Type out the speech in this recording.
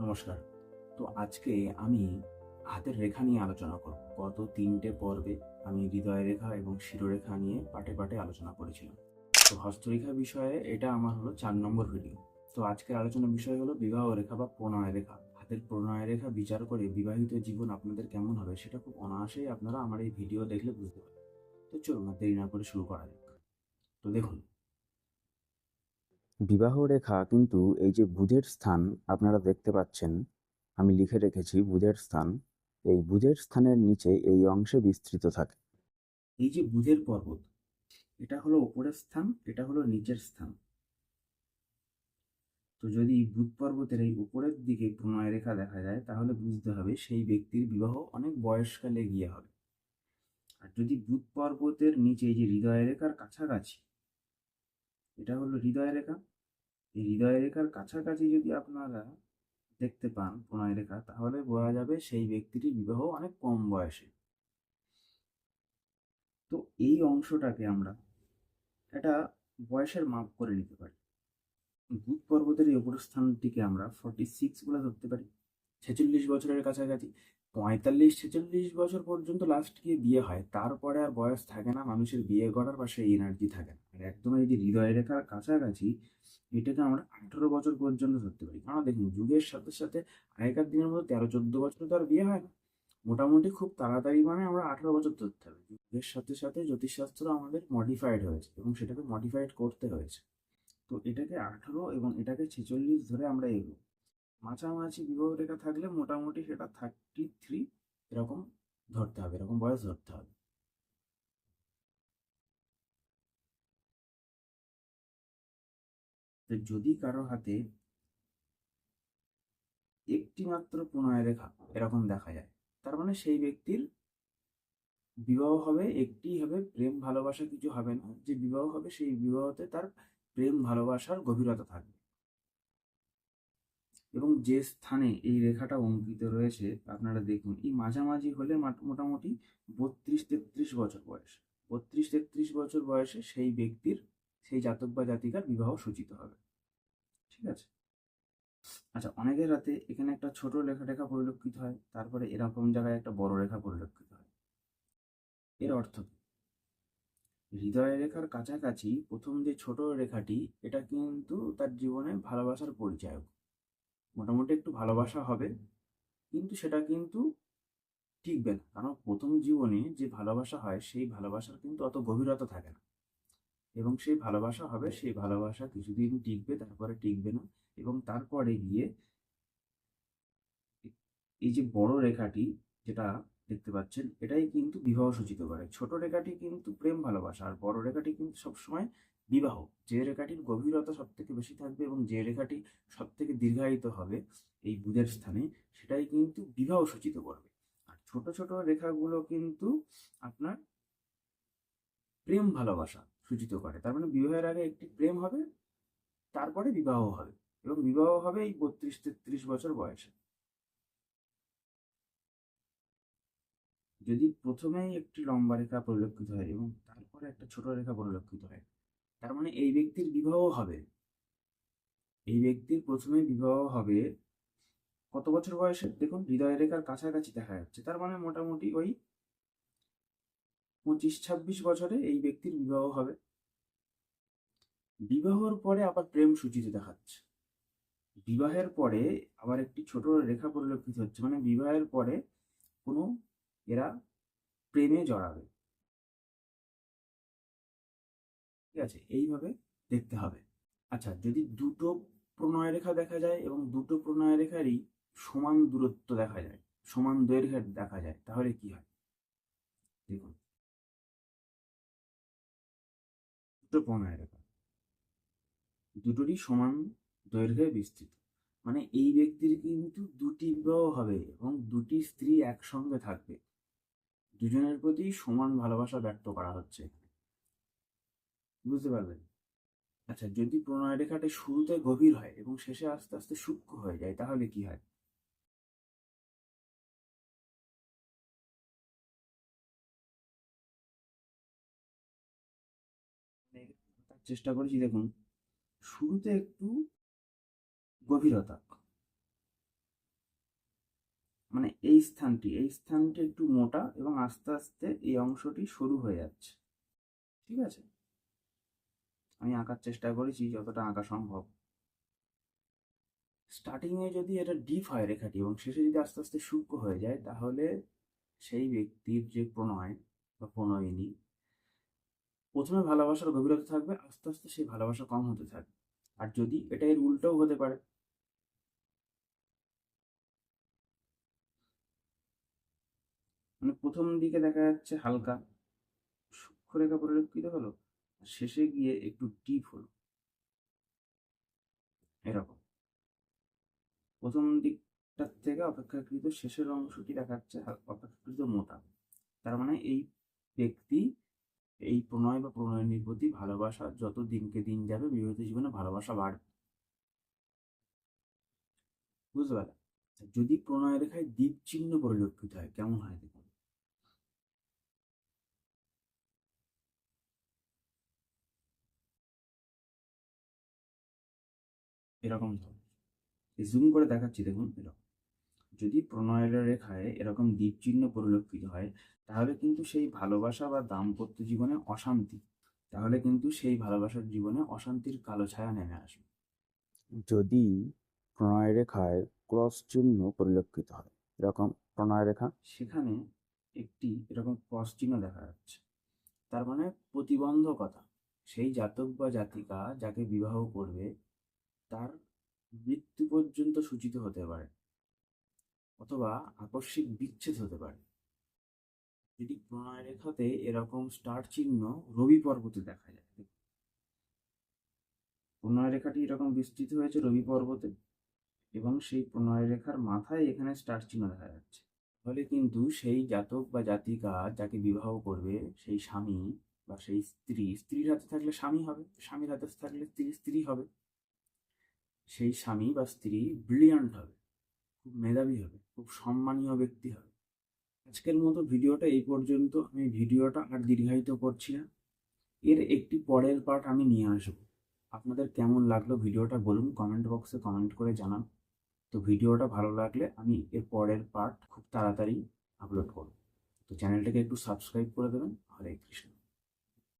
নমস্কার। তো আজকে আমি হাতের রেখা নিয়ে আলোচনা করব। গত তিনটে পর্বে আমি হৃদয় রেখা এবং শিরোরেখা নিয়ে পাটে পাটে আলোচনা করেছিলাম। তো হস্তরেখা বিষয়ে এটা আমার হলো চার নম্বর ভিডিও তো আজকের আলোচনার বিষয় হলো বিবাহ রেখা বা প্রণয় রেখা। হাতের প্রণয় রেখা বিচার করে বিবাহিত জীবন আপনাদের কেমন হবে সেটা খুব অনায়াসেই আপনারা আমার এই ভিডিও দেখলে বুঝতে পারবেন। তো চলুন দেরি না করে শুরু করা যাক। তো দেখুন বিবাহ রেখা কিন্তু এই যে বুধের স্থান, আপনারা দেখতে পাচ্ছেন, আমি লিখে রেখেছি বুধের স্থান। এই বুধের স্থানের নিচে এই অংশে বিস্তৃত থাকে। এই যে বুধের পর্বত, এটা হলো উপরের স্থান, এটা হলো নিচের স্থান। তো যদি বুধ পর্বতের এই উপরের দিকে প্রণয় রেখা দেখা যায়, তাহলে বুঝতে হবে সেই ব্যক্তির বিবাহ অনেক বয়সকালে গিয়ে হবে। আর যদি বুধ পর্বতের নিচে এই যে হৃদয় রেখার কাছাকাছি, এটা হলো হৃদয় রেখা। হৃদয় রেখার কাছাকাছি যদি আপনারা দেখতে পান প্রণয় রেখা, তাহলে বোঝা যাবে সেই ব্যক্তিটির বিবাহ অনেক কম বয়সে। তো এই অংশটাকে আমরা একটা বয়সের মাপ করে নিতে পারি। বুধ পর্বতের এই উপর স্থানটিকে আমরা ফর্টি সিক্স বলে ধরতে পারি। ছেচল্লিশ বছরের কাছাকাছি। পঁয়তাল্লিশ, ছেচল্লিশ বছর পর্যন্ত লাস্ট গিয়ে বিয়ে হয়। তারপরে আর বয়স থাকে না, মানুষের বিয়ে করার বা সেই এনার্জি থাকে না। আর একদম এই যে হৃদয় রেখার কাছাকাছি, এটাকে আমরা আঠেরো বছর পর্যন্ত ধরতে পারি। কারণ দেখুন, যুগের সাথে সাথে আগেকার দিনের মতো তেরো, চোদ্দ বছর তো আর বিয়ে হয় না। মোটামুটি খুব তাড়াতাড়ি মানে আমরা আঠেরো বছর ধরতে হবে যুগের সাথে সাথে জ্যোতিষশাস্ত্র আমাদের মডিফাইড হয়েছে এবং সেটাকে মডিফাইড করতে হয়েছে। তো এটাকে আঠেরো এবং এটাকে ছেচল্লিশ ধরে আমরা এগো মাঝামাঝি বিবাহ রেখা থাকলে মোটামুটি সেটা থার্টি থ্রি এরকম ধরতে হবে, এরকম বয়স ধরতে হবে। যদি কারও হাতে একটি মাত্র প্রণয় রেখা এরকম দেখা যায়, তার মানে সেই ব্যক্তির বিবাহ হবে একটি হবে, প্রেম ভালোবাসা কিছু হবে না। যে বিবাহ হবে, সেই বিবাহতে তার প্রেম ভালোবাসার গভীরতা থাকবে। এবং যে স্থানে এই রেখাটা অঙ্কিত রয়েছে, আপনারা দেখুন, এই মাঝামাঝি হলে মাট- মোটামুটি বত্রিশ তেত্রিশ বছর বয়স। বত্রিশ তেত্রিশ বছর বয়সে সেই ব্যক্তির, সেই জাতক বা জাতিকার বিবাহ সূচিত হবে। ঠিক আছে? আচ্ছা অনেকের রাতে এখানে একটা ছোট লেখা রেখা পরিলক্ষিত হয়, তারপরে এরকম জায়গায় একটা বড় রেখা পরিলক্ষিত হয়। এর অর্থ কি? হৃদয় রেখার কাছাকাছি প্রথম যে ছোট রেখাটি, এটা কিন্তু তার জীবনে ভালোবাসার পরিচায়ক। মোটামুটি একটু ভালোবাসা হবে। কিন্তু সেটা কিন্তু টিকবে না। কারণ প্রথম জীবনে যে ভালোবাসা হয়, সেই ভালোবাসার কিন্তু অত গভীরতা থাকে না। এবং সেই ভালোবাসা হবে, সেই ভালোবাসা কিছুদিন টিকবে, তারপরে টিকবে না। এবং তারপরে গিয়ে এই যে বড় রেখাটি, যেটা দেখতে পাচ্ছেন, এটাই কিন্তু বিবাহ সূচিত করে। ছোট রেখাটি কিন্তু প্রেম, ভালোবাসা, আর বড় রেখাটি কিন্তু সবসময় বিবাহ। যে রেখাটির গভীরতা সব থেকে বেশি থাকবে এবং যে রেখাটি সব থেকে দীর্ঘায়িত হবে এই বুধের স্থানে, সেটাই কিন্তু বিবাহ সূচিত করবে। আর ছোট ছোট রেখাগুলো কিন্তু আপনার প্রেম, ভালোবাসা সূচিত করে। তার মানে বিবাহের আগে একটি প্রেম হবে, তারপরে বিবাহ হবে এবং বিবাহ হবে এই বত্রিশ, তেত্রিশ বছর বয়সে। যদি প্রথমেই একটি লম্বা রেখা পরিলক্ষিত হয় এবং তারপরে একটা ছোট রেখা পরিলক্ষিত হয়, তার মানে এই ব্যক্তির বিবাহ হবে। এই ব্যক্তির প্রথমে বিবাহ হবে কত বছর বয়সে দেখুন, হৃদয় রেখার কাছাকাছি দেখা যাচ্ছে। তার মানে মোটামুটি ওই পঁচিশ ছাব্বিশ বছরে এই ব্যক্তির বিবাহ হবে। বিবাহর পরে আবার প্রেম সূচিত দেখাচ্ছে। বিবাহের পরে আবার একটি ছোট রেখা পরিলক্ষিত হচ্ছে। মানে বিবাহের পরে কোনো এরা প্রেমে জড়াবে। ঠিক আছে, এইভাবে দেখতে হবে। আচ্ছা যদি দুটো প্রণয় রেখা দেখা যায় এবং দুটো প্রণয় রেখারই সমান দূরত্ব দেখা যায়, সমান দৈর্ঘ্যের দেখা যায়, তাহলে কি হয়? দেখুন। দুটো প্রণয় রেখা দুটোরই সমান দৈর্ঘ্যে বিস্তৃত। মানে এই ব্যক্তির কিন্তু দুটি বিবাহ হবে এবং দুটি স্ত্রী একসঙ্গে থাকবে। দুজনের প্রতি সমান ভালোবাসা ব্যক্ত করা হচ্ছে। বুঝতে পারলেন? আচ্ছা যদি প্রণয় রেখাটা শুরুতে গভীর হয় এবং শেষে আস্তে আস্তে সূক্ষ্ম হয়ে যায়, তাহলে কি হয়? চেষ্টা করেছি, দেখুন। শুরুতে একটু গভীরতা। মানে এই স্থানটি এই স্থানটি একটু মোটা এবং আস্তে আস্তে এই অংশটি সরু হয়ে যাচ্ছে। ঠিক আছে? আমি আঁকার চেষ্টা করেছি, যতটা আঁকা সম্ভব। স্টার্টিংয়ে যদি এটা ডিপ হয় রেখাটি এবং শেষে যদি আস্তে আস্তে সূক্ষ্ম হয়ে যায়, তাহলে সেই ব্যক্তির যে প্রণয় বা প্রণয়িনী, প্রথমে ভালোবাসার গভীরতা থাকবে, আস্তে আস্তে সেই ভালোবাসা কম হতে থাকবে। আর যদি এটা এর উল্টোও হতে পারে মানে প্রথম দিকে দেখা যাচ্ছে হালকা সূক্ষ্ম রেখা পরিলক্ষিত হলো শেষে গিয়ে একটু ডিপ হলো। এরকম। প্রথম দিকটার থেকে অপেক্ষাকৃত শেষের অংশটি দেখাচ্ছে অপেক্ষাকৃত মোটা। তার মানে এই ব্যক্তি এই প্রণয় বা প্রণয়নীর প্রতি ভালোবাসা যত দিনকে দিন যাবে, বিবাহিত জীবনে ভালোবাসা বাড়বে। বুঝতে পারলে? যদি প্রণয় রেখায় দ্বীপ চিহ্ন পরিলক্ষিত হয়, কেমন হয় দেখুন। এরকম জুম করে দেখাচ্ছি দেখুন এরকম। যদি প্রণয়ের রেখায় এরকম দ্বীপ চিহ্ন পরিলক্ষিত হয় তাহলে কিন্তু সেই ভালোবাসা বা দাম্পত্য জীবনে অশান্তি। তাহলে কিন্তু সেই ভালোবাসার জীবনে অশান্তির কালো ছায়া নেমে আসবে। যদি প্রণয় রেখায় ক্রস চিহ্ন পরিলক্ষিত হয় এরকম প্রণয় রেখা? সেখানে একটি এরকম ক্রস চিহ্ন দেখা যাচ্ছে। তার মানে প্রতিবন্ধকতা। সেই জাতক বা জাতিকা যাকে বিবাহ করবে তার মৃত্যু পর্যন্ত সূচিত হতে পারে অথবা আকস্মিক বিচ্ছেদ হতে পারে। যদি প্রণয় রেখাতে এরকম স্টার চিহ্ন রবি পর্বতে দেখা যায়। প্রণয় রেখাটি এরকম বিস্তৃত হয়েছে রবি পর্বতে এবং সেই প্রণয় রেখার মাথায় এখানে স্টার চিহ্ন দেখা যাচ্ছে। ফলে কিন্তু সেই জাতক বা জাতিকা যাকে বিবাহ করবে, সেই স্বামী বা সেই স্ত্রী, স্ত্রীর হাতে থাকলে স্বামী হবে, স্বামীর হাতে থাকলে স্ত্রী স্ত্রী হবে। সেই স্বামী বা স্ত্রী ব্রিলিয়ান্ট হবে, খুব মেধাবী হবে, খুব সম্মানীয় ব্যক্তি হবে। আজকের মতো ভিডিওটা এই পর্যন্ত। আমি ভিডিওটা আর দীর্ঘায়িত করছি না। এর একটি পরের পার্ট আমি নিয়ে আসব। আপনাদের কেমন লাগল ভিডিওটা বলুন কমেন্ট বক্সে কমেন্ট করে জানান। তো ভিডিওটা ভালো লাগলে আমি এর পরের পার্ট খুব তাড়াতাড়ি আপলোড করব। তো চ্যানেলটাকে একটু সাবস্ক্রাইব করে দেবেন। হরে কৃষ্ণ।